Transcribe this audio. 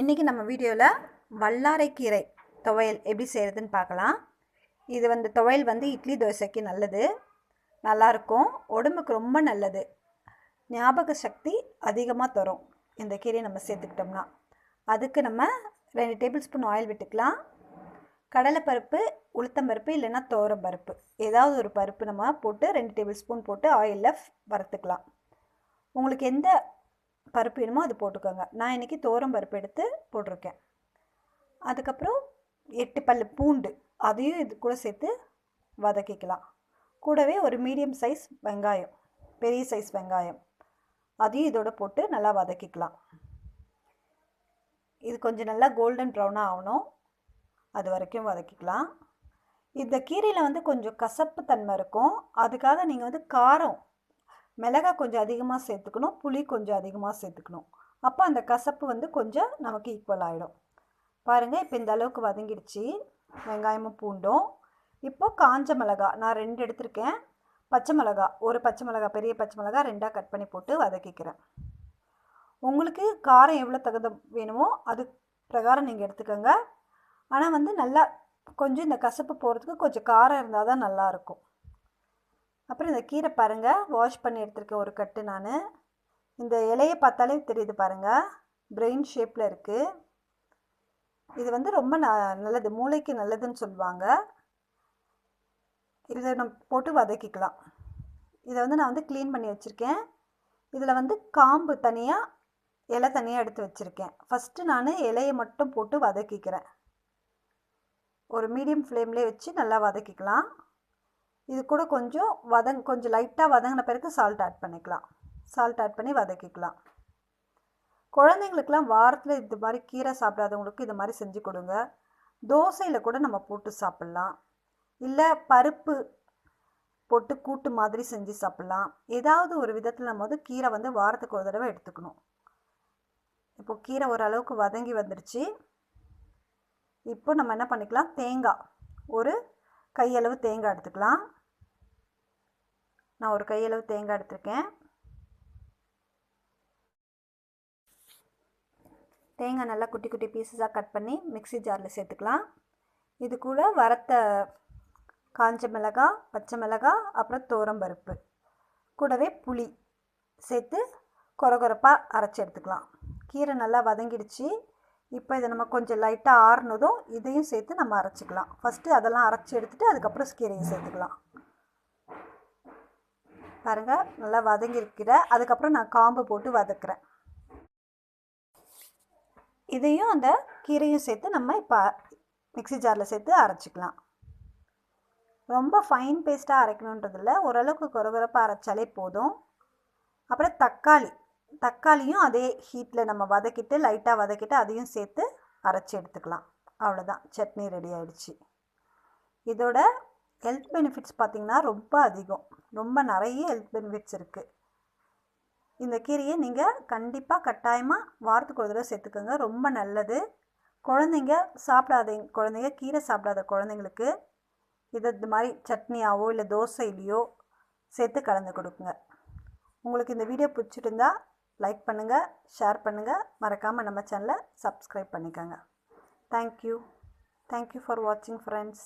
இன்றைக்கி நம்ம வீடியோவில் வல்லாரைக்கீரை துவையல் எப்படி செய்கிறதுன்னு பார்க்கலாம். இது வந்து துவையல் வந்து இட்லி தோசைக்கு நல்லது. நல்லாயிருக்கும் உடம்புக்கு ரொம்ப நல்லது. ஞாபக சக்தி அதிகமாக தரும் இந்த கீரையை நம்ம சேர்த்துக்கிட்டோம்னா. அதுக்கு நம்ம ரெண்டு டேபிள் ஸ்பூன் ஆயில் விட்டுக்கலாம். கடலைப்பருப்பு உளுத்தம்பருப்பு இல்லைன்னா பருப்பு ஏதாவது ஒரு பருப்பு நம்ம போட்டு ரெண்டு டேபிள் ஸ்பூன் போட்டு ஆயிலில் வறுத்துக்கலாம். உங்களுக்கு எந்த பருப்பு வேணுமோ அது போட்டுக்கோங்க. நான் இன்றைக்கி பருப்பு எடுத்து போட்டிருக்கேன். அதுக்கப்புறம் எட்டு பல் பூண்டு அதையும் இது கூட சேர்த்து வதக்கிக்கலாம். கூடவே ஒரு மீடியம் சைஸ் வெங்காயம் பெரிய சைஸ் வெங்காயம் அதையும் இதோட போட்டு நல்லா வதக்கிக்கலாம். இது கொஞ்சம் நல்லா கோல்டன் ப்ரௌனாக ஆகணும். அது வரைக்கும் வதக்கிக்கலாம். இந்த கீரையில் வந்து கொஞ்சம் கசப்பு தன்மை இருக்கும். அதுக்காக நீங்கள் வந்து காரம் மிளகாய் கொஞ்சம் அதிகமாக சேர்த்துக்கணும் புளி கொஞ்சம் அதிகமாக சேர்த்துக்கணும். அப்போ அந்த கசப்பு வந்து கொஞ்சம் நமக்கு ஈக்குவல் ஆகிடும் பாருங்கள் இப்போ இந்த அளவுக்கு வதங்கிடுச்சு. வெங்காயமும் பூண்டும். இப்போது காஞ்ச மிளகா நான் ரெண்டு எடுத்திருக்கேன். பச்சை மிளகா ஒரு பச்சை மிளகா பெரிய பச்சை மிளகா ரெண்டாக கட் பண்ணி போட்டு வதக்கிக்கிறேன். உங்களுக்கு காரம் எவ்வளோ தகுந்த வேணுமோ அது பிரகாரம் நீங்கள் எடுத்துக்கோங்க. ஆனால் வந்து நல்லா கொஞ்சம் இந்த கசப்பு போகிறதுக்கு கொஞ்சம் காரம் இருந்தால் தான் நல்லாயிருக்கும் அப்புறம் இந்த கீரை பாருங்கள் வாஷ் பண்ணி எடுத்துருக்கேன் ஒரு கட்டு நான். இந்த இலையை பார்த்தாலே தெரியுது பாருங்கள் பிரெயின் ஷேப்பில் இருக்குது இது வந்து ரொம்ப ந நல்லது. மூளைக்கு நல்லதுன்னு சொல்லுவாங்க. இதை நம்ம போட்டு வதக்கிக்கலாம். இதை வந்து நான் வந்து க்ளீன் பண்ணி வச்சுருக்கேன். இதில் வந்து காம்பு தனியாக இலை தனியாக எடுத்து வச்சுருக்கேன். ஃபஸ்ட்டு நான் இலையை மட்டும் போட்டு வதக்கிக்கிறேன். ஒரு மீடியம் ஃப்ளேம்லேயே வச்சு நல்லா வதக்கிக்கலாம். இது கூட கொஞ்சம் வதங் கொஞ்சம் லைட்டாக வதங்கின பிறகு சால்ட் ஆட் பண்ணிக்கலாம். சால்ட் ஆட் பண்ணி வதக்கிக்கலாம். குழந்தைங்களுக்கெல்லாம் வாரத்தில் இது மாதிரி கீரை சாப்பிடாதவங்களுக்கு இது மாதிரி செஞ்சு கொடுங்க. தோசையில் கூட நம்ம போட்டு சாப்பிட்லாம். இல்லை பருப்பு போட்டு கூட்டு மாதிரி செஞ்சு சாப்பிட்லாம். ஏதாவது ஒரு விதத்தில் நம்ம வந்து கீரை வந்து வாரத்துக்கு ஒரு தடவை எடுத்துக்கணும். இப்போ கீரை ஓரளவுக்கு வதங்கி வந்துடுச்சு இப்போ நம்ம என்ன பண்ணிக்கலாம்? தேங்காய். ஒரு கையளவு தேங்காய் எடுத்துக்கலாம். நான் ஒரு கையளவு தேங்காய் எடுத்திருக்கேன். தேங்காய் நல்லா குட்டி குட்டி பீசஸாக கட் பண்ணி மிக்சி ஜாரில் சேர்த்துக்கலாம். இது கூட வறுத்த காஞ்ச மிளகா பச்சை மிளகா அப்புறம் தோரம்பருப்பு கூடவே புளி சேர்த்து கொரகொரப்பாக அரைச்சி எடுத்துக்கலாம். கீரை நல்லா வதங்கிடுச்சு. இப்போ இதை நம்ம கொஞ்சம் லைட்டாக ஆறுனதும் இதையும் சேர்த்து நம்ம அரைச்சிக்கலாம். ஃபஸ்ட்டு அதெல்லாம் அரைச்சி எடுத்துகிட்டு அதுக்கப்புறம் கீரையை சேர்த்துக்கலாம். பாருங்கள் நல்லா வதங்கிருக்கிற அதுக்கப்புறம் நான் காம்பு போட்டு வதக்குறேன். இதையும் அந்த கீரையும் சேர்த்து நம்ம இப்போ மிக்சி ஜாரில் சேர்த்து அரைச்சிக்கலாம். ரொம்ப ஃபைன் பேஸ்ட்டாக அரைக்கணுன்றதில்ல. ஓரளவுக்கு குறகுறப்பாக அரைச்சாலே போதும். அப்புறம் தக்காளி. தக்காளியும் அதே ஹீட்டில் நம்ம வதக்கிட்டு லைட்டாக வதக்கிட்டு அதையும் சேர்த்து அரைச்சி எடுத்துக்கலாம். அவ்வளோதான் சட்னி ரெடி ஆகிடுச்சு இதோட ஹெல்த் பெனிஃபிட்ஸ் பார்த்திங்கன்னா ரொம்ப அதிகம். ரொம்ப நிறைய ஹெல்த் பெனிஃபிட்ஸ் இருக்குது இந்த கீரையை நீங்கள் கண்டிப்பாக கட்டாயமாக வாரத்துக்கு ஒரு தடவை சேர்த்துக்கோங்க. ரொம்ப நல்லது. குழந்தைங்க சாப்பிடாத குழந்தைங்க கீரை சாப்பிடாத குழந்தைங்களுக்கு இதை மாதிரி சட்னியாவோ இல்லை தோசையிலையோ சேர்த்து கலந்து கொடுக்குங்க. உங்களுக்கு இந்த வீடியோ பிடிச்சிருந்தா லைக் பண்ணுங்கள் ஷேர் பண்ணுங்கள் மறக்காமல் நம்ம சேனலை சப்ஸ்கிரைப் பண்ணிக்கோங்க. Thank you thank you for வாட்சிங் ஃப்ரெண்ட்ஸ்